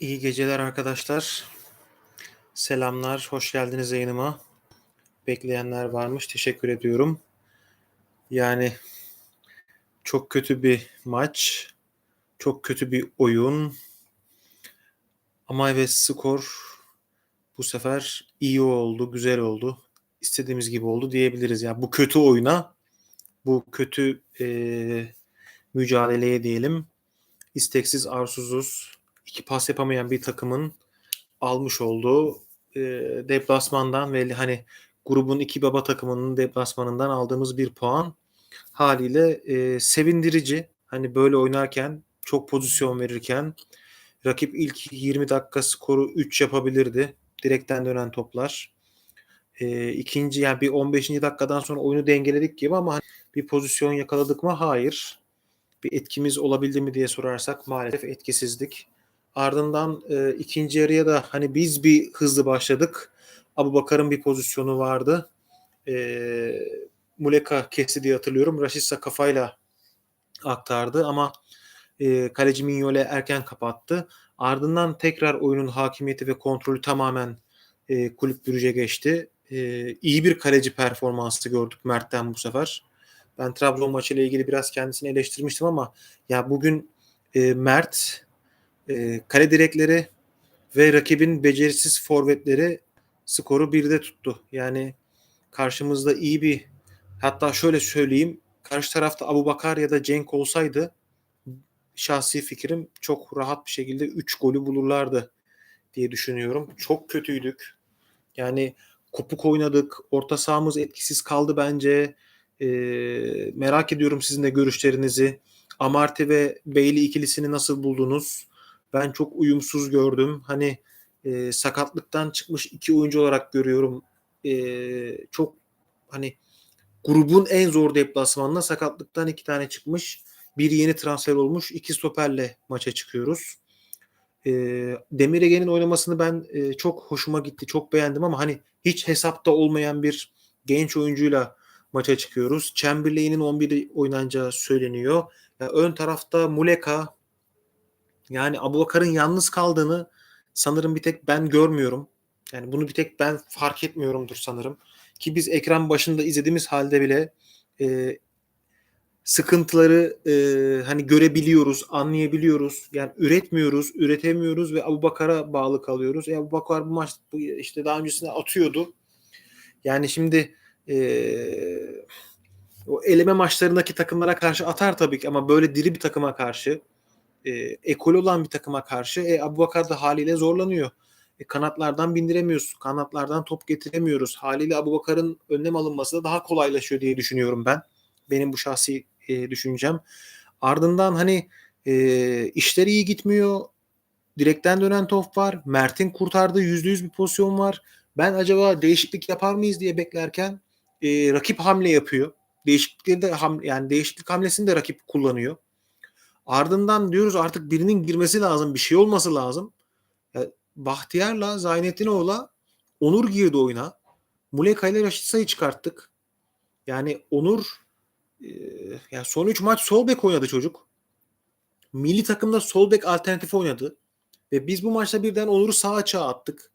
İyi geceler arkadaşlar. Selamlar, hoş geldiniz yayınıma. Bekleyenler varmış, teşekkür ediyorum. Yani çok kötü bir maç, çok kötü bir oyun. Ama evet skor bu sefer iyi oldu, güzel oldu. İstediğimiz gibi oldu diyebiliriz. Yani bu kötü oyuna, bu kötü e, mücadeleye diyelim. İsteksiz, arsuzuz, iki pas yapamayan bir takımın almış olduğu e, deplasmandan ve hani grubun iki baba takımının deplasmanından aldığımız bir puan haliyle e, sevindirici. Hani böyle oynarken çok pozisyon verirken rakip ilk 20 dakika skoru 3 yapabilirdi. Direkten dönen toplar. E, ikinci yani bir 15. dakikadan sonra oyunu dengeledik gibi ama hani bir pozisyon yakaladık mı? Hayır. Bir etkimiz olabildi mi diye sorarsak maalesef etkisizdik. Ardından e, ikinci yarıya da hani biz bir hızlı başladık. Abu Bakar'ın bir pozisyonu vardı. E, Muleka kesti diye hatırlıyorum. Raşitsa kafayla aktardı ama e, kaleci Mignole erken kapattı. Ardından tekrar oyunun hakimiyeti ve kontrolü tamamen e, kulüp bürüce geçti. E, iyi bir kaleci performansı gördük Mert'ten bu sefer. Ben Trabzon maçıyla ilgili biraz kendisini eleştirmiştim ama ya bugün e, Mert e, kale direkleri ve rakibin becerisiz forvetleri skoru birde tuttu. Yani karşımızda iyi bir hatta şöyle söyleyeyim karşı tarafta Abu Bakar ya da Cenk olsaydı şahsi fikrim çok rahat bir şekilde 3 golü bulurlardı diye düşünüyorum. Çok kötüydük. Yani kopuk oynadık. Orta sahamız etkisiz kaldı bence. Ee, merak ediyorum sizin de görüşlerinizi. Amarty ve Bailey ikilisini nasıl buldunuz? Ben çok uyumsuz gördüm. Hani e, sakatlıktan çıkmış iki oyuncu olarak görüyorum. E, çok hani grubun en zor deplasmanına sakatlıktan iki tane çıkmış. Bir yeni transfer olmuş. iki stoperle maça çıkıyoruz. E, Demir Ege'nin oynamasını ben e, çok hoşuma gitti. Çok beğendim ama hani hiç hesapta olmayan bir genç oyuncuyla maça çıkıyoruz. Chamberlain'in 11'de oynanacağı söyleniyor. Yani ön tarafta Muleka, yani Abubakar'ın yalnız kaldığını sanırım bir tek ben görmüyorum. Yani bunu bir tek ben fark etmiyorumdur sanırım. Ki biz ekran başında izlediğimiz halde bile e, sıkıntıları e, hani görebiliyoruz, anlayabiliyoruz. Yani üretmiyoruz, üretemiyoruz ve Abubakar'a bağlı kalıyoruz. E Abubakar bu maç işte daha öncesinde atıyordu. Yani şimdi e, o eleme maçlarındaki takımlara karşı atar tabii ki ama böyle diri bir takıma karşı e, ekol olan bir takıma karşı e, Abubakar da haliyle zorlanıyor. E, kanatlardan bindiremiyoruz. Kanatlardan top getiremiyoruz. Haliyle Abubakar'ın önlem alınması da daha kolaylaşıyor diye düşünüyorum ben. Benim bu şahsi e, düşüncem. Ardından hani e, işler iyi gitmiyor. Direkten dönen top var. Mert'in kurtardığı %100 bir pozisyon var. Ben acaba değişiklik yapar mıyız diye beklerken e, rakip hamle yapıyor. Değişiklikleri de ham, yani değişiklik hamlesini de rakip kullanıyor. Ardından diyoruz artık birinin girmesi lazım. Bir şey olması lazım. Ya, Bahtiyar'la Zaynetdinoğlu'la Onur girdi oyuna. Muleka ile Raşitsa'yı çıkarttık. Yani Onur e, yani son 3 maç sol bek oynadı çocuk. Milli takımda sol bek alternatif oynadı. Ve biz bu maçta birden Onur'u sağ açığa attık.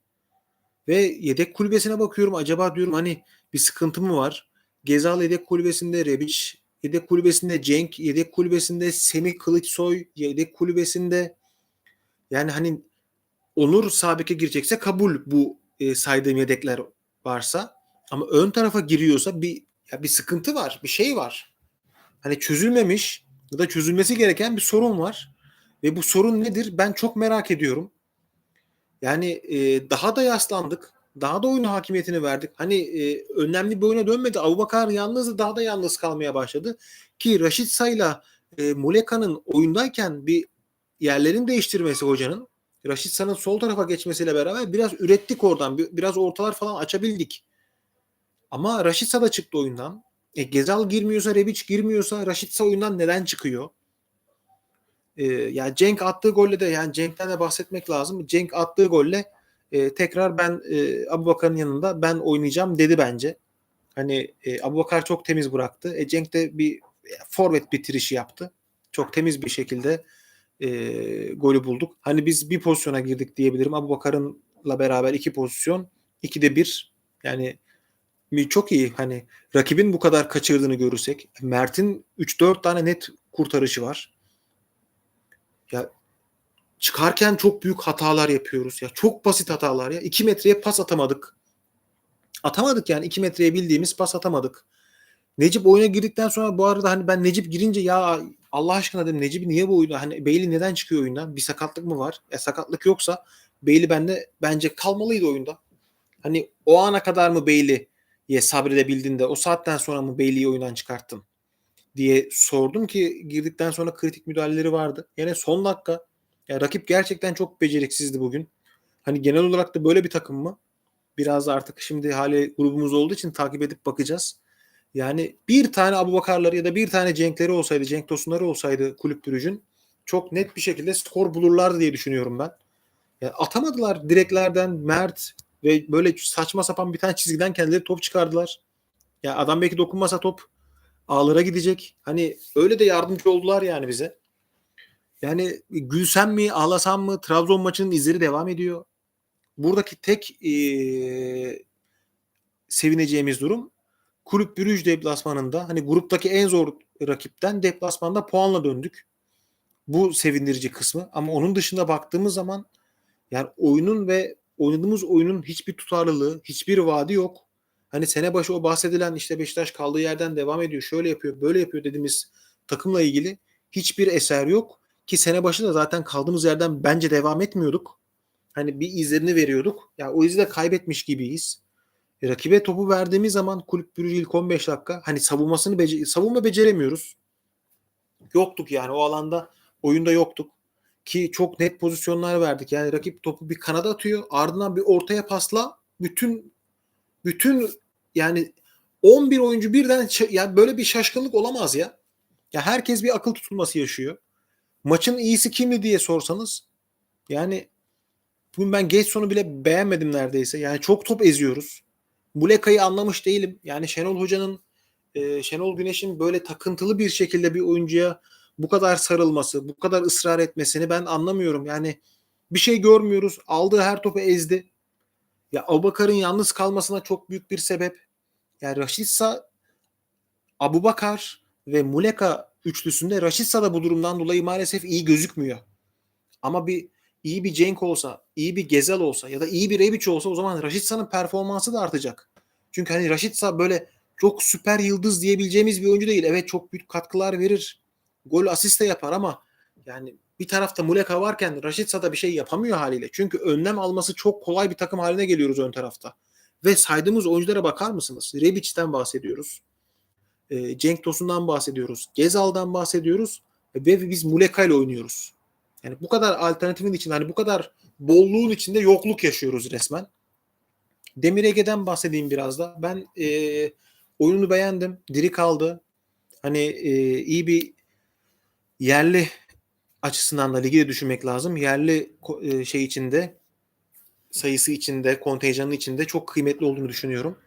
Ve yedek kulübesine bakıyorum. Acaba diyorum hani bir sıkıntı mı var? Gezal yedek kulübesinde Rebic Yedek kulübesinde Cenk, yedek kulübesinde Semih Kılıçsoy, yedek kulübesinde yani hani Onur sabeke girecekse kabul bu e, saydığım yedekler varsa ama ön tarafa giriyorsa bir ya bir sıkıntı var, bir şey var. Hani çözülmemiş ya da çözülmesi gereken bir sorun var. Ve bu sorun nedir? Ben çok merak ediyorum. Yani e, daha da yaslandık. Daha da oyun hakimiyetini verdik. Hani e, önemli bir oyuna dönmedi. Abubakar yalnızdı daha da yalnız kalmaya başladı. Ki Raşit Say'la e, Muleka'nın oyundayken bir yerlerin değiştirmesi hocanın Raşit Say'ın sol tarafa geçmesiyle beraber biraz ürettik oradan. Biraz ortalar falan açabildik. Ama Raşit Sa da çıktı oyundan. E, Gezal girmiyorsa, Rebic girmiyorsa Raşit Sa oyundan neden çıkıyor? E, yani Cenk attığı golle de yani Cenk'ten de bahsetmek lazım. Cenk attığı golle e, tekrar ben e, Abu Bakar'ın yanında ben oynayacağım dedi bence. Hani e, Abu Bakar çok temiz bıraktı. E, Cenk de bir forvet bitirişi yaptı. Çok temiz bir şekilde e, golü bulduk. Hani biz bir pozisyona girdik diyebilirim. Abu Bakar'ınla beraber iki pozisyon. ikide bir. Yani çok iyi. Hani rakibin bu kadar kaçırdığını görürsek. Mert'in 3-4 tane net kurtarışı var. Ya çıkarken çok büyük hatalar yapıyoruz ya. Çok basit hatalar ya. 2 metreye pas atamadık. Atamadık yani 2 metreye bildiğimiz pas atamadık. Necip oyuna girdikten sonra bu arada hani ben Necip girince ya Allah aşkına dedim Necip niye bu oyunda hani Beyli neden çıkıyor oyundan? Bir sakatlık mı var? E sakatlık yoksa Beyli bende bence kalmalıydı oyunda. Hani o ana kadar mı Beyli'ye sabredebildin de o saatten sonra mı Beyli'yi oyundan çıkarttın diye sordum ki girdikten sonra kritik müdahaleleri vardı. Yani son dakika yani rakip gerçekten çok beceriksizdi bugün. Hani genel olarak da böyle bir takım mı? Biraz artık şimdi hali grubumuz olduğu için takip edip bakacağız. Yani bir tane Abu Bakarları ya da bir tane Cenkleri olsaydı, Cenk Tosunları olsaydı kulüp Brüj'ün çok net bir şekilde skor bulurlardı diye düşünüyorum ben. Yani atamadılar direklerden Mert ve böyle saçma sapan bir tane çizgiden kendileri top çıkardılar. Ya yani adam belki dokunmasa top ağlara gidecek. Hani öyle de yardımcı oldular yani bize. Yani gülsem mi ağlasam mı Trabzon maçının izleri devam ediyor. Buradaki tek ee, sevineceğimiz durum Kulüp Brüj deplasmanında hani gruptaki en zor rakipten deplasmanda puanla döndük. Bu sevindirici kısmı ama onun dışında baktığımız zaman yani oyunun ve oynadığımız oyunun hiçbir tutarlılığı, hiçbir vaadi yok. Hani sene başı o bahsedilen işte Beşiktaş kaldığı yerden devam ediyor, şöyle yapıyor, böyle yapıyor dediğimiz takımla ilgili hiçbir eser yok. Ki sene başı da zaten kaldığımız yerden bence devam etmiyorduk. Hani bir izlerini veriyorduk. Ya yani o izi de kaybetmiş gibiyiz. E, rakibe topu verdiğimiz zaman kulüp bürücü ilk 15 dakika hani savunmasını bece savunma beceremiyoruz. Yoktuk yani o alanda oyunda yoktuk. Ki çok net pozisyonlar verdik. Yani rakip topu bir kanada atıyor. Ardından bir ortaya pasla bütün bütün yani 11 oyuncu birden yani böyle bir şaşkınlık olamaz ya. Ya herkes bir akıl tutulması yaşıyor. Maçın iyisi kimdi diye sorsanız yani bugün ben geç sonu bile beğenmedim neredeyse. Yani çok top eziyoruz. Muleka'yı anlamış değilim. Yani Şenol Hoca'nın e, Şenol Güneş'in böyle takıntılı bir şekilde bir oyuncuya bu kadar sarılması, bu kadar ısrar etmesini ben anlamıyorum. Yani bir şey görmüyoruz. Aldığı her topu ezdi. Ya Abubakar'ın yalnız kalmasına çok büyük bir sebep. Yani Raşitsa, Abubakar ve Muleka üçlüsünde Raşitsa da bu durumdan dolayı maalesef iyi gözükmüyor. Ama bir iyi bir Cenk olsa, iyi bir Gezel olsa ya da iyi bir Rebic olsa o zaman Raşitsa'nın performansı da artacak. Çünkü hani Raşitsa böyle çok süper yıldız diyebileceğimiz bir oyuncu değil. Evet çok büyük katkılar verir. Gol asist de yapar ama yani bir tarafta Muleka varken Raşitsa da bir şey yapamıyor haliyle. Çünkü önlem alması çok kolay bir takım haline geliyoruz ön tarafta. Ve saydığımız oyunculara bakar mısınız? Rebic'ten bahsediyoruz. E, Cenk Tosun'dan bahsediyoruz. Gezal'dan bahsediyoruz. Ve biz Muleka ile oynuyoruz. Yani bu kadar alternatifin içinde hani bu kadar bolluğun içinde yokluk yaşıyoruz resmen. Demir Ege'den bahsedeyim biraz da. Ben e, oyunu beğendim. Diri kaldı. Hani e, iyi bir yerli açısından da ligi de düşünmek lazım. Yerli e, şey içinde sayısı içinde, kontenjanı içinde çok kıymetli olduğunu düşünüyorum.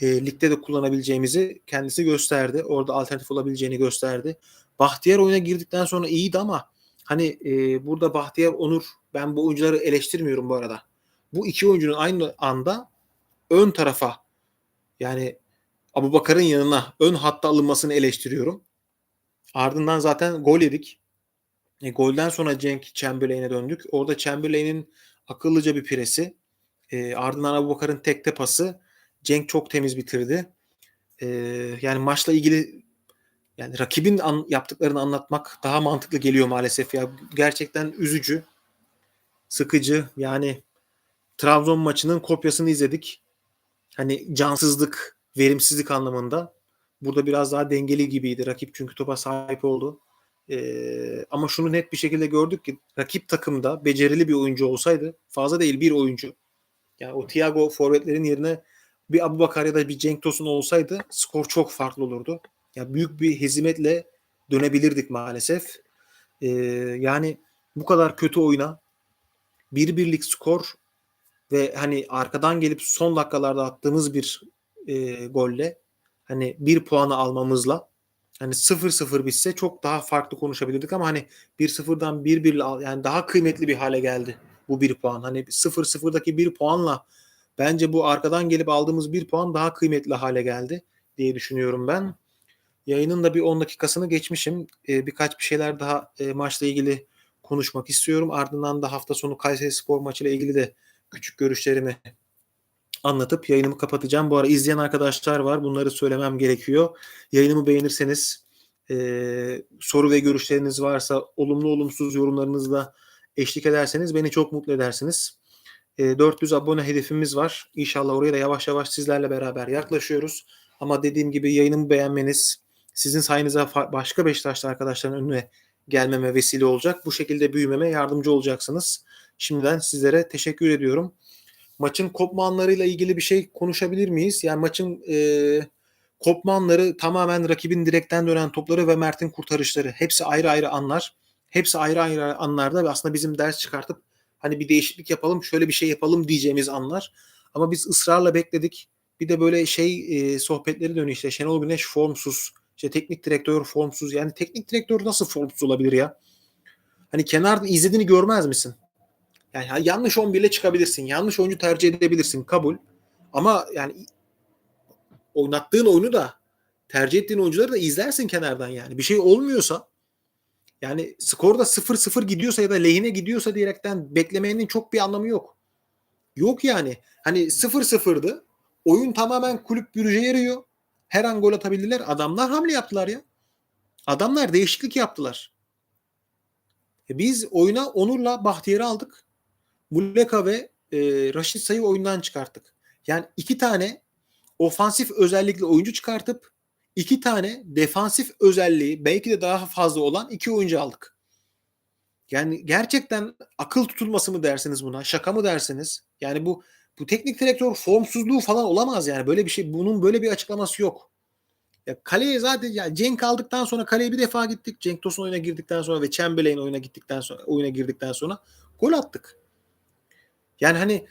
E, ligde de kullanabileceğimizi kendisi gösterdi. Orada alternatif olabileceğini gösterdi. Bahtiyar oyuna girdikten sonra iyiydi ama Hani e, burada Bahtiyar Onur ben bu oyuncuları eleştirmiyorum bu arada. Bu iki oyuncunun aynı anda ön tarafa yani Abu Bakar'ın yanına ön hatta alınmasını eleştiriyorum. Ardından zaten gol yedik. E, golden sonra Cenk Chamberlain'e döndük. Orada Chamberlain'in akıllıca bir presi. E, ardından Abu Bakar'ın tekte pası. Cenk çok temiz bitirdi. E, yani maçla ilgili yani rakibin an, yaptıklarını anlatmak daha mantıklı geliyor maalesef ya. Gerçekten üzücü, sıkıcı. Yani Trabzon maçının kopyasını izledik. Hani cansızlık, verimsizlik anlamında. Burada biraz daha dengeli gibiydi. Rakip çünkü topa sahip oldu. Ee, ama şunu net bir şekilde gördük ki rakip takımda becerili bir oyuncu olsaydı fazla değil bir oyuncu. Yani o Thiago forvetlerin yerine bir Abu Bakar ya da bir Cenk Tosun olsaydı skor çok farklı olurdu ya büyük bir hezimetle dönebilirdik maalesef. Ee, yani bu kadar kötü oyuna bir birlik skor ve hani arkadan gelip son dakikalarda attığımız bir e, golle hani bir puanı almamızla Hani 0-0 bitse çok daha farklı konuşabilirdik ama hani 1-0'dan 1-1 yani daha kıymetli bir hale geldi bu bir puan. Hani 0-0'daki bir puanla bence bu arkadan gelip aldığımız bir puan daha kıymetli hale geldi diye düşünüyorum ben. Yayının da bir 10 dakikasını geçmişim. Ee, birkaç bir şeyler daha e, maçla ilgili konuşmak istiyorum. Ardından da hafta sonu Kayseri Spor maçıyla ilgili de küçük görüşlerimi anlatıp yayınımı kapatacağım. Bu ara izleyen arkadaşlar var. Bunları söylemem gerekiyor. Yayınımı beğenirseniz e, soru ve görüşleriniz varsa olumlu olumsuz yorumlarınızla eşlik ederseniz beni çok mutlu edersiniz. E, 400 abone hedefimiz var. İnşallah oraya da yavaş yavaş sizlerle beraber yaklaşıyoruz. Ama dediğim gibi yayınımı beğenmeniz sizin sayenizde başka Beşiktaşlı arkadaşların önüne gelmeme vesile olacak. Bu şekilde büyümeme yardımcı olacaksınız. Şimdiden sizlere teşekkür ediyorum maçın kopma anlarıyla ilgili bir şey konuşabilir miyiz? Yani maçın e, kopma anları tamamen rakibin direkten dönen topları ve Mert'in kurtarışları. Hepsi ayrı ayrı anlar. Hepsi ayrı ayrı anlarda ve aslında bizim ders çıkartıp hani bir değişiklik yapalım, şöyle bir şey yapalım diyeceğimiz anlar. Ama biz ısrarla bekledik. Bir de böyle şey e, sohbetleri dönüyor işte Şenol Güneş formsuz. İşte teknik direktör formsuz. Yani teknik direktör nasıl formsuz olabilir ya? Hani kenarda izlediğini görmez misin? Yani yanlış 11 ile çıkabilirsin. Yanlış oyuncu tercih edebilirsin. Kabul. Ama yani oynattığın oyunu da tercih ettiğin oyuncuları da izlersin kenardan yani. Bir şey olmuyorsa yani skorda 0-0 gidiyorsa ya da lehine gidiyorsa diyerekten beklemenin çok bir anlamı yok. Yok yani. Hani 0-0'dı. Oyun tamamen kulüp bürüce yarıyor. Her an gol atabilirler. Adamlar hamle yaptılar ya. Adamlar değişiklik yaptılar. E biz oyuna Onur'la Bahtiyar'ı aldık. Muleka ve e, Raşit Say'ı oyundan çıkarttık. Yani iki tane ofansif özellikli oyuncu çıkartıp iki tane defansif özelliği belki de daha fazla olan iki oyuncu aldık. Yani gerçekten akıl tutulması mı dersiniz buna? Şaka mı dersiniz? Yani bu bu teknik direktör formsuzluğu falan olamaz yani. Böyle bir şey bunun böyle bir açıklaması yok. Ya kaleye zaten ya Cenk aldıktan sonra kaleye bir defa gittik. Cenk Tosun oyuna girdikten sonra ve Chamberlain oyuna gittikten sonra oyuna girdikten sonra gol attık. Yani hani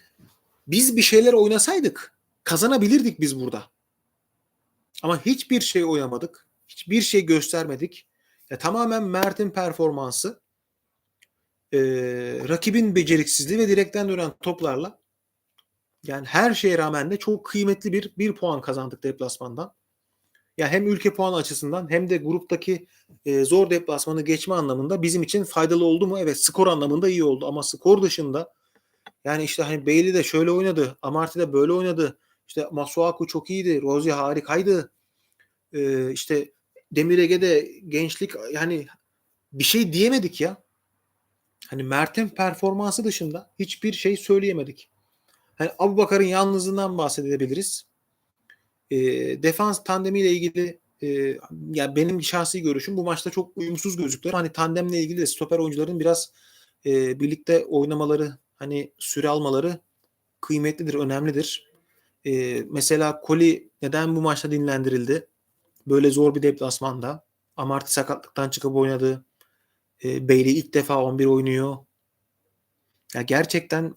biz bir şeyler oynasaydık kazanabilirdik biz burada. Ama hiçbir şey oynamadık. Hiçbir şey göstermedik. Ya tamamen Mert'in performansı e, rakibin beceriksizliği ve direkten dönen toplarla yani her şeye rağmen de çok kıymetli bir bir puan kazandık deplasmandan. Ya hem ülke puanı açısından hem de gruptaki e, zor deplasmanı geçme anlamında bizim için faydalı oldu mu? Evet skor anlamında iyi oldu ama skor dışında yani işte hani Bailey de şöyle oynadı. Amarty de böyle oynadı. İşte Masuaku çok iyiydi. Rozi harikaydı. Ee, işte Demir Ege'de gençlik yani bir şey diyemedik ya. Hani Mert'in performansı dışında hiçbir şey söyleyemedik. Hani Abu Bakar'ın yalnızlığından bahsedebiliriz. E, defans tandemiyle ilgili e, yani benim şahsi görüşüm bu maçta çok uyumsuz gözüktüler. Hani tandemle ilgili de stoper oyuncuların biraz e, birlikte oynamaları hani süre almaları kıymetlidir, önemlidir. Ee, mesela Koli neden bu maçta dinlendirildi? Böyle zor bir deplasmanda. Amarty sakatlıktan çıkıp oynadı. Ee, Bailey ilk defa 11 oynuyor. Ya gerçekten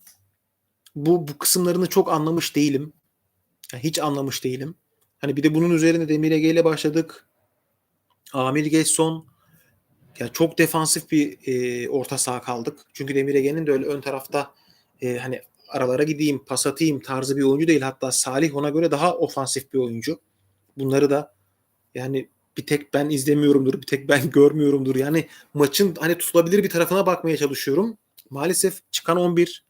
bu bu kısımlarını çok anlamış değilim. Yani hiç anlamış değilim. Hani bir de bunun üzerine Demir Ege ile başladık. Amir Gesson ya çok defansif bir e, orta saha kaldık. Çünkü Demir Ege'nin de öyle ön tarafta e, hani aralara gideyim, pas atayım tarzı bir oyuncu değil. Hatta Salih ona göre daha ofansif bir oyuncu. Bunları da yani bir tek ben izlemiyorumdur, bir tek ben görmüyorumdur. Yani maçın hani tutulabilir bir tarafına bakmaya çalışıyorum. Maalesef çıkan 11,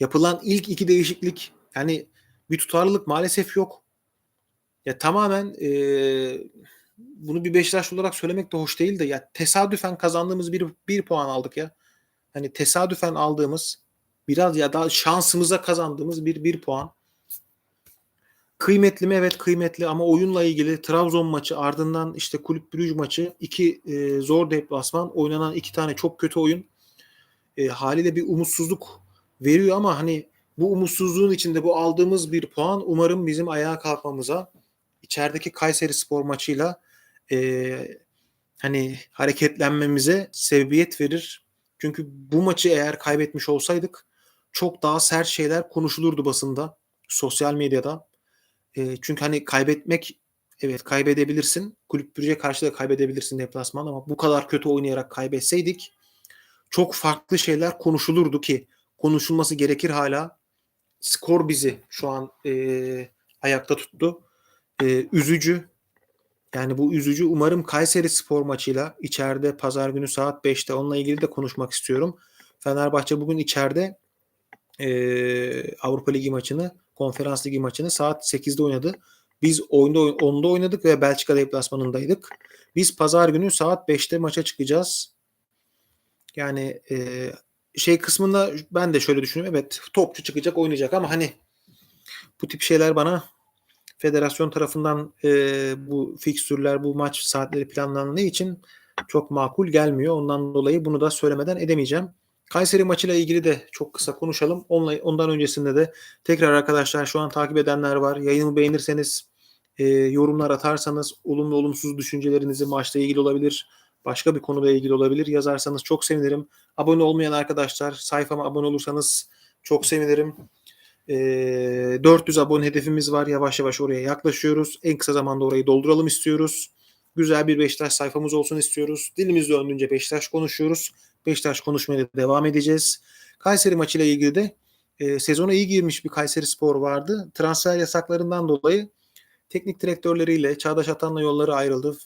yapılan ilk iki değişiklik yani bir tutarlılık maalesef yok. Ya tamamen e, bunu bir Beşiktaşlı olarak söylemek de hoş değil de ya tesadüfen kazandığımız bir, bir puan aldık ya. Hani tesadüfen aldığımız biraz ya da şansımıza kazandığımız bir bir puan. Kıymetli mi? Evet kıymetli ama oyunla ilgili Trabzon maçı ardından işte Kulüp Brüj maçı iki e, zor deplasman oynanan iki tane çok kötü oyun e, haliyle bir umutsuzluk veriyor ama hani bu umutsuzluğun içinde bu aldığımız bir puan umarım bizim ayağa kalkmamıza içerideki Kayseri Spor maçıyla e, hani hareketlenmemize sebebiyet verir. Çünkü bu maçı eğer kaybetmiş olsaydık çok daha sert şeyler konuşulurdu basında, sosyal medyada. E, çünkü hani kaybetmek Evet kaybedebilirsin. Kulüp Brugge karşı da kaybedebilirsin deplasman ama bu kadar kötü oynayarak kaybetseydik çok farklı şeyler konuşulurdu ki konuşulması gerekir hala. Skor bizi şu an e, ayakta tuttu. E, üzücü. Yani bu üzücü. Umarım Kayseri spor maçıyla içeride pazar günü saat 5'te onunla ilgili de konuşmak istiyorum. Fenerbahçe bugün içeride e, Avrupa Ligi maçını, Konferans Ligi maçını saat 8'de oynadı. Biz oyunda 10'da oynadık ve Belçika deplasmanındaydık. Biz pazar günü saat 5'te maça çıkacağız. Yani e, şey kısmında ben de şöyle düşünüyorum. Evet topçu çıkacak oynayacak ama hani bu tip şeyler bana federasyon tarafından e, bu fikstürler, bu maç saatleri planlandığı için çok makul gelmiyor. Ondan dolayı bunu da söylemeden edemeyeceğim. Kayseri maçıyla ilgili de çok kısa konuşalım. Ondan öncesinde de tekrar arkadaşlar şu an takip edenler var. Yayını beğenirseniz, e, yorumlar atarsanız, olumlu olumsuz düşüncelerinizi maçla ilgili olabilir, başka bir konuda ilgili olabilir yazarsanız çok sevinirim. Abone olmayan arkadaşlar sayfama abone olursanız çok sevinirim. E, 400 abone hedefimiz var. Yavaş yavaş oraya yaklaşıyoruz. En kısa zamanda orayı dolduralım istiyoruz. Güzel bir Beşiktaş sayfamız olsun istiyoruz. Dilimiz döndüğünce Beşiktaş konuşuyoruz. Beşiktaş konuşmaya devam edeceğiz. Kayseri maçıyla ilgili de e, sezona iyi girmiş bir Kayseri Spor vardı. Transfer yasaklarından dolayı teknik direktörleriyle Çağdaş Atan'la yolları ayrıldı.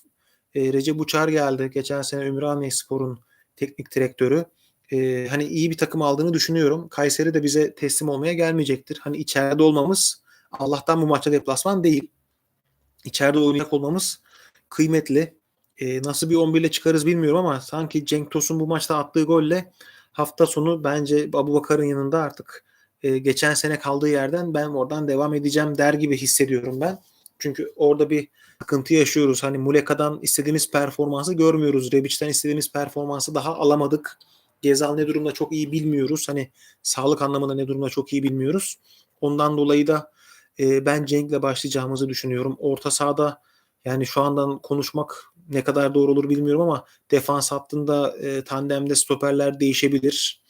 E, Recep Uçar geldi. Geçen sene Ümraniye Spor'un teknik direktörü. E, hani iyi bir takım aldığını düşünüyorum. Kayseri de bize teslim olmaya gelmeyecektir. Hani içeride olmamız Allah'tan bu maçta deplasman değil. İçeride oynayacak olmamız kıymetli. E, nasıl bir 11 ile çıkarız bilmiyorum ama sanki Cenk Tosun bu maçta attığı golle hafta sonu bence Abu Bakar'ın yanında artık e, geçen sene kaldığı yerden ben oradan devam edeceğim der gibi hissediyorum ben. Çünkü orada bir sıkıntı yaşıyoruz. Hani Muleka'dan istediğimiz performansı görmüyoruz. Rebic'ten istediğimiz performansı daha alamadık. Gezal ne durumda çok iyi bilmiyoruz. Hani sağlık anlamında ne durumda çok iyi bilmiyoruz. Ondan dolayı da e, ben Cenk'le başlayacağımızı düşünüyorum. Orta sahada yani şu andan konuşmak ne kadar doğru olur bilmiyorum ama defans hattında e, tandemde stoperler değişebilir.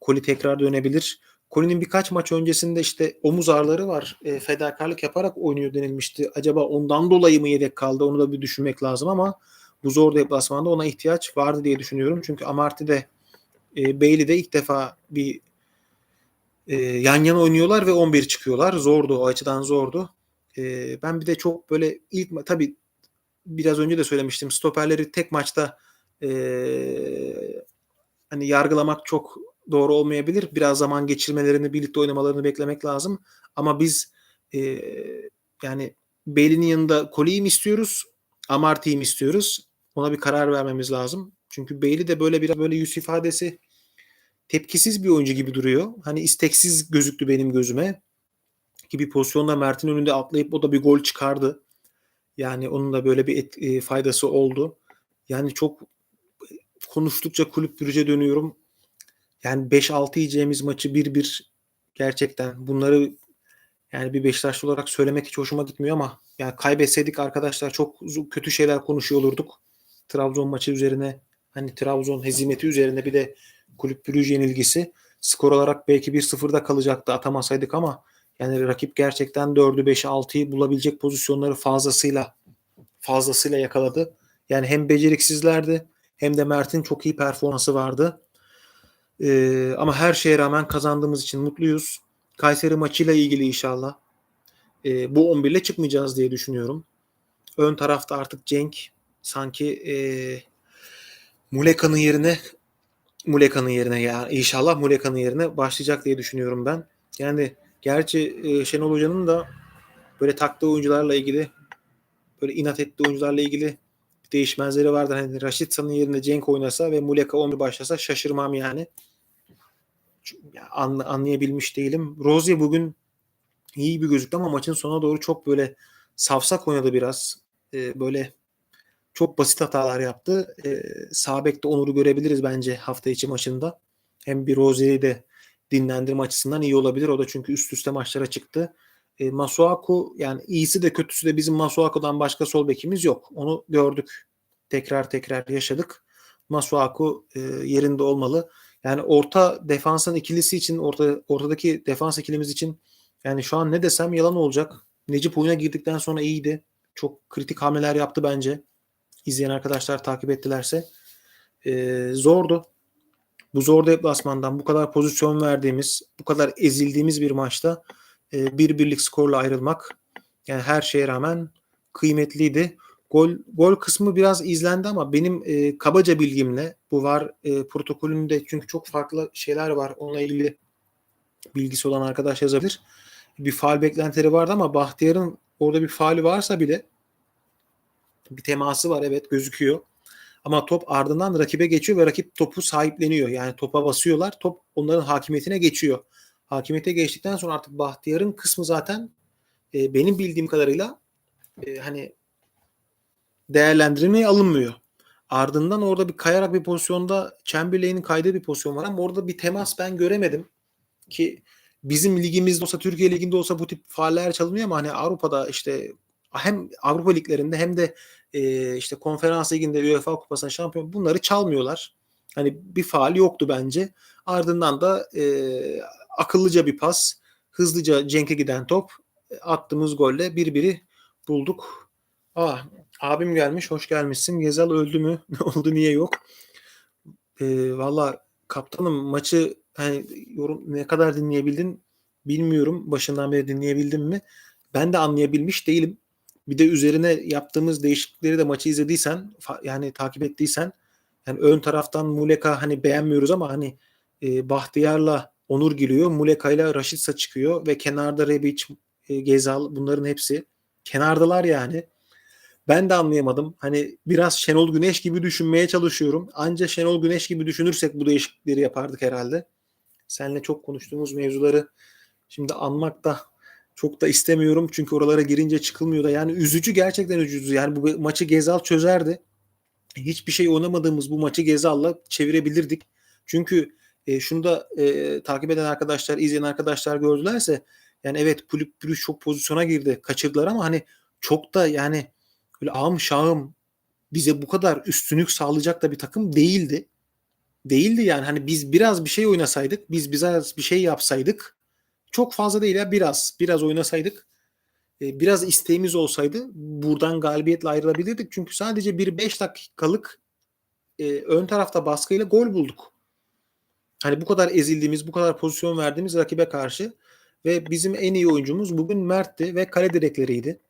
Koli tekrar dönebilir. Koli'nin birkaç maç öncesinde işte omuz ağrıları var. E, fedakarlık yaparak oynuyor denilmişti. Acaba ondan dolayı mı yedek kaldı? Onu da bir düşünmek lazım ama bu zor deplasmanda ona ihtiyaç vardı diye düşünüyorum. Çünkü Amarty de e, Bailey de ilk defa bir e, yan yana oynuyorlar ve 11 çıkıyorlar. Zordu o açıdan zordu. E, ben bir de çok böyle ilk tabii biraz önce de söylemiştim. Stoperleri tek maçta e, hani yargılamak çok doğru olmayabilir. Biraz zaman geçirmelerini, birlikte oynamalarını beklemek lazım. Ama biz e, yani Bailey'nin yanında Koli'yi mi istiyoruz? Amarty'yi mi istiyoruz? Ona bir karar vermemiz lazım. Çünkü Bailey de böyle biraz böyle yüz ifadesi tepkisiz bir oyuncu gibi duruyor. Hani isteksiz gözüktü benim gözüme. Ki bir pozisyonda Mert'in önünde atlayıp o da bir gol çıkardı. Yani onun da böyle bir et, e, faydası oldu. Yani çok konuştukça kulüp bürüce dönüyorum. Yani 5-6 yiyeceğimiz maçı 1-1 gerçekten bunları yani bir Beşiktaşlı olarak söylemek hiç hoşuma gitmiyor ama yani kaybetseydik arkadaşlar çok kötü şeyler konuşuyor olurduk. Trabzon maçı üzerine hani Trabzon hezimeti üzerine bir de kulüp bürüj yenilgisi skor olarak belki 1-0'da kalacaktı atamasaydık ama yani rakip gerçekten 4'ü 5'i 6'yı bulabilecek pozisyonları fazlasıyla fazlasıyla yakaladı. Yani hem beceriksizlerdi hem de Mert'in çok iyi performansı vardı. Ee, ama her şeye rağmen kazandığımız için mutluyuz. Kayseri maçıyla ilgili inşallah e, bu 11 ile çıkmayacağız diye düşünüyorum. Ön tarafta artık Cenk sanki e, Muleka'nın yerine Muleka'nın yerine ya inşallah Muleka'nın yerine başlayacak diye düşünüyorum ben. Yani gerçi e, Şenol Hoca'nın da böyle taktığı oyuncularla ilgili böyle inat ettiği oyuncularla ilgili değişmezleri vardır. Hani Raşitsa'nın yerine Cenk oynasa ve Muleka 11 başlasa şaşırmam yani. An, anlayabilmiş değilim. Rozier bugün iyi bir gözüktü ama maçın sonuna doğru çok böyle savsak oynadı biraz. Ee, böyle çok basit hatalar yaptı. Ee, sağ bekte Onur'u görebiliriz bence hafta içi maçında. Hem bir Rozier'i de dinlendirme açısından iyi olabilir. O da çünkü üst üste maçlara çıktı. E, Masuaku yani iyisi de kötüsü de bizim Masuaku'dan başka sol bekimiz yok. Onu gördük. Tekrar tekrar yaşadık. Masuaku e, yerinde olmalı. Yani orta defansın ikilisi için orta ortadaki defans ikilimiz için yani şu an ne desem yalan olacak. Necip oyuna girdikten sonra iyiydi. çok kritik hamleler yaptı bence. İzleyen arkadaşlar takip ettilerse. Ee, zordu. Bu zor deplasmandan bu kadar pozisyon verdiğimiz, bu kadar ezildiğimiz bir maçta e, bir birlik skorla ayrılmak yani her şeye rağmen kıymetliydi. Gol gol kısmı biraz izlendi ama benim e, kabaca bilgimle bu var e, protokolünde çünkü çok farklı şeyler var. Onunla ilgili bilgisi olan arkadaş yazabilir. Bir faal beklentileri vardı ama Bahtiyar'ın orada bir faali varsa bile bir teması var evet gözüküyor. Ama top ardından rakibe geçiyor ve rakip topu sahipleniyor. Yani topa basıyorlar. Top onların hakimiyetine geçiyor. Hakimiyete geçtikten sonra artık Bahtiyar'ın kısmı zaten e, benim bildiğim kadarıyla e, hani değerlendirilmeye alınmıyor. Ardından orada bir kayarak bir pozisyonda Chamberlain'in kaydığı bir pozisyon var ama orada bir temas ben göremedim. Ki bizim ligimizde olsa Türkiye liginde olsa bu tip faaller çalınıyor ama hani Avrupa'da işte hem Avrupa liglerinde hem de e, işte konferans liginde UEFA kupasında şampiyon bunları çalmıyorlar. Hani bir faal yoktu bence. Ardından da e, akıllıca bir pas, hızlıca Cenk'e giden top, attığımız golle bir biri bulduk. Ah abim gelmiş, hoş gelmişsin. Gezal öldü mü? Ne oldu, niye yok? E, Valla kaptanım maçı hani yorum ne kadar dinleyebildin bilmiyorum. Başından beri dinleyebildim mi? Ben de anlayabilmiş değilim. Bir de üzerine yaptığımız değişiklikleri de maçı izlediysen yani takip ettiysen yani ön taraftan Muleka hani beğenmiyoruz ama hani e, Bahtiyar'la Onur giriyor. Muleka ile Raşitsa çıkıyor ve kenarda Rebic, e, Gezal bunların hepsi kenardalar yani. Ben de anlayamadım. Hani biraz Şenol Güneş gibi düşünmeye çalışıyorum. Anca Şenol Güneş gibi düşünürsek bu değişiklikleri yapardık herhalde. Seninle çok konuştuğumuz mevzuları şimdi anmak da çok da istemiyorum. Çünkü oralara girince çıkılmıyor da. Yani üzücü gerçekten üzücü. Yani bu maçı Gezal çözerdi. Hiçbir şey oynamadığımız bu maçı Gezal'la çevirebilirdik. Çünkü e, şunu da e, takip eden arkadaşlar, izleyen arkadaşlar gördülerse yani evet kulüp Brüş çok pozisyona girdi. Kaçırdılar ama hani çok da yani öyle ağım şahım bize bu kadar üstünlük sağlayacak da bir takım değildi. Değildi yani hani biz biraz bir şey oynasaydık, biz biraz bir şey yapsaydık çok fazla değil ya biraz biraz oynasaydık e, biraz isteğimiz olsaydı buradan galibiyetle ayrılabilirdik. Çünkü sadece bir 5 dakikalık e, ön tarafta baskıyla gol bulduk. Hani bu kadar ezildiğimiz, bu kadar pozisyon verdiğimiz rakibe karşı ve bizim en iyi oyuncumuz bugün Mert'ti ve kale direkleriydi.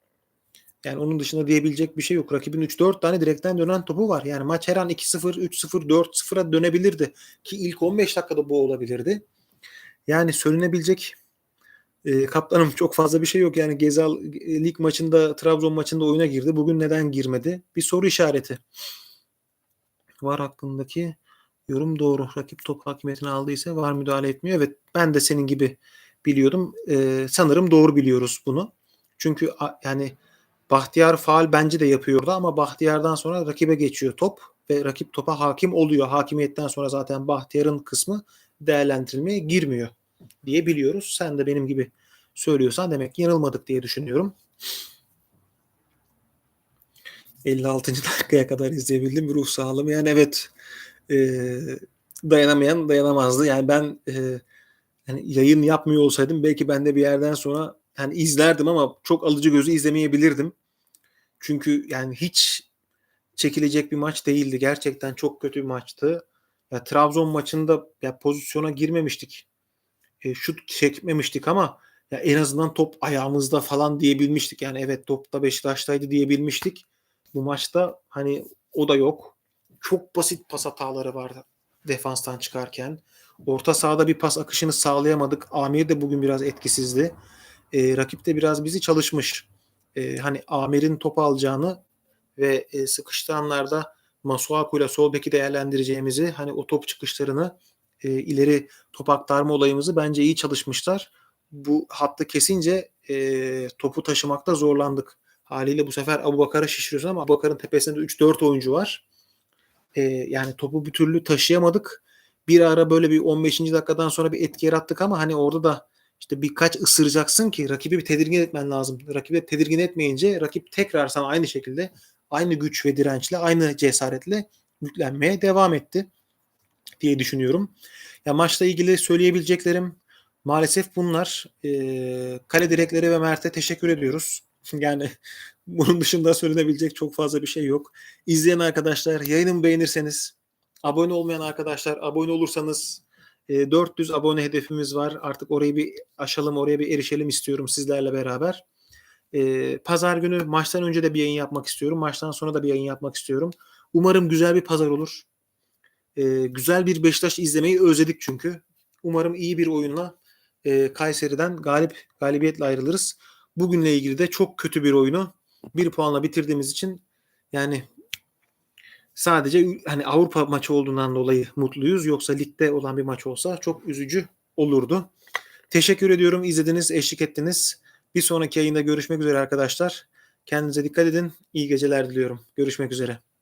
Yani onun dışında diyebilecek bir şey yok. Rakibin 3-4 tane direkten dönen topu var. Yani maç her an 2-0, 3-0, 4-0'a dönebilirdi. Ki ilk 15 dakikada bu olabilirdi. Yani söylenebilecek e, kaptanım çok fazla bir şey yok. Yani Gezal e, lig maçında, Trabzon maçında oyuna girdi. Bugün neden girmedi? Bir soru işareti. Var hakkındaki yorum doğru. Rakip top hakimiyetini aldıysa var müdahale etmiyor. Evet ben de senin gibi biliyordum. E, sanırım doğru biliyoruz bunu. Çünkü a, yani Bahtiyar faal bence de yapıyordu ama Bahtiyar'dan sonra rakibe geçiyor top ve rakip topa hakim oluyor. Hakimiyetten sonra zaten Bahtiyar'ın kısmı değerlendirilmeye girmiyor diye biliyoruz. Sen de benim gibi söylüyorsan demek ki yanılmadık diye düşünüyorum. 56. dakikaya kadar izleyebildim ruh sağlığım. Yani evet e, dayanamayan dayanamazdı. Yani ben e, yani yayın yapmıyor olsaydım belki ben de bir yerden sonra yani izlerdim ama çok alıcı gözü izlemeyebilirdim. Çünkü yani hiç çekilecek bir maç değildi. Gerçekten çok kötü bir maçtı. Ya Trabzon maçında ya pozisyona girmemiştik e, şut çekmemiştik ama ya en azından top ayağımızda falan diyebilmiştik. Yani evet top da Beşiktaş'taydı diyebilmiştik. Bu maçta hani o da yok. Çok basit pas hataları vardı defanstan çıkarken. Orta sahada bir pas akışını sağlayamadık. Amir de bugün biraz etkisizdi. E, rakip de biraz bizi çalışmış. E, hani Amir'in topu alacağını ve e, sıkıştığı anlarda Masuaku ile sol değerlendireceğimizi hani o top çıkışlarını e, ileri top aktarma olayımızı bence iyi çalışmışlar. Bu hattı kesince e, topu taşımakta zorlandık. Haliyle bu sefer Abu Bakar'a şişiriyorsun ama Abu Bakar'ın tepesinde 3-4 oyuncu var. E, yani topu bir türlü taşıyamadık. Bir ara böyle bir 15. dakikadan sonra bir etki yarattık ama hani orada da işte birkaç ısıracaksın ki rakibi bir tedirgin etmen lazım. Rakibi tedirgin etmeyince rakip tekrar sana aynı şekilde aynı güç ve dirençle aynı cesaretle yüklenmeye devam etti diye düşünüyorum. Ya maçla ilgili söyleyebileceklerim maalesef bunlar. E, kale direkleri ve Mert'e teşekkür ediyoruz. Yani Bunun dışında söylenebilecek çok fazla bir şey yok. İzleyen arkadaşlar yayınımı beğenirseniz, abone olmayan arkadaşlar abone olursanız e, 400 abone hedefimiz var. Artık orayı bir aşalım, oraya bir erişelim istiyorum sizlerle beraber. E, Pazar günü maçtan önce de bir yayın yapmak istiyorum. Maçtan sonra da bir yayın yapmak istiyorum. Umarım güzel bir pazar olur. E, güzel bir Beşiktaş izlemeyi özledik çünkü. Umarım iyi bir oyunla e, Kayseri'den galip galibiyetle ayrılırız. Bugünle ilgili de çok kötü bir oyunu bir puanla bitirdiğimiz için yani sadece hani Avrupa maçı olduğundan dolayı mutluyuz. Yoksa ligde olan bir maç olsa çok üzücü olurdu. Teşekkür ediyorum. İzlediniz, eşlik ettiniz. Bir sonraki yayında görüşmek üzere arkadaşlar. Kendinize dikkat edin. İyi geceler diliyorum. Görüşmek üzere.